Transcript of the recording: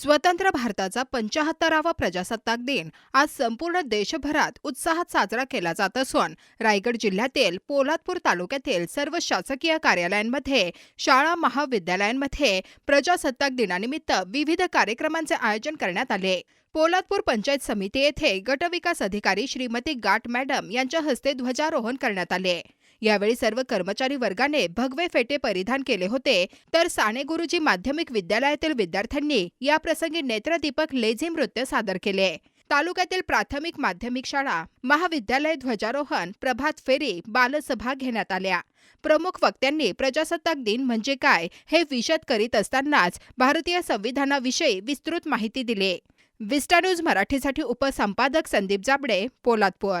स्वतंत्र भारताचा पंचाहत्तरावा प्रजासत्ताक दिन आज संपूर्ण देशभरात उत्साहात साजरा केला जात असून रायगड जिल्ह्यातील पोलादपूर तालुक्यातील सर्व शासकीय कार्यालयांमध्ये शाळा महाविद्यालयांमध्ये प्रजासत्ताक दिनानिमित्त विविध कार्यक्रमांचे आयोजन करण्यात आले. पोलादपूर पंचायत समिती येथे गटविकास अधिकारी श्रीमती गाट मॅडम यांच्या हस्ते ध्वजारोहण करण्यात आले. यावेळी सर्व कर्मचारी वर्गाने भगवे फेटे परिधान केले होते. तर साने गुरुजी माध्यमिक विद्यालयातील विद्यार्थ्यांनी या प्रसंगी नेत्रदीपक लेझी नृत्य सादर केले. तालुक्यातील प्राथमिक माध्यमिक शाळा महाविद्यालय ध्वजारोहण प्रभात फेरी बालसभा घेण्यात आल्या. प्रमुख वक्त्यांनी प्रजासत्ताक दिन म्हणजे काय हे विशद करीत असतानाच भारतीय संविधानाविषयी विस्तृत माहिती दिली. विस्टा न्यूज मराठीसाठी उपसंपादक संदीप जाबडे पोलादपूर.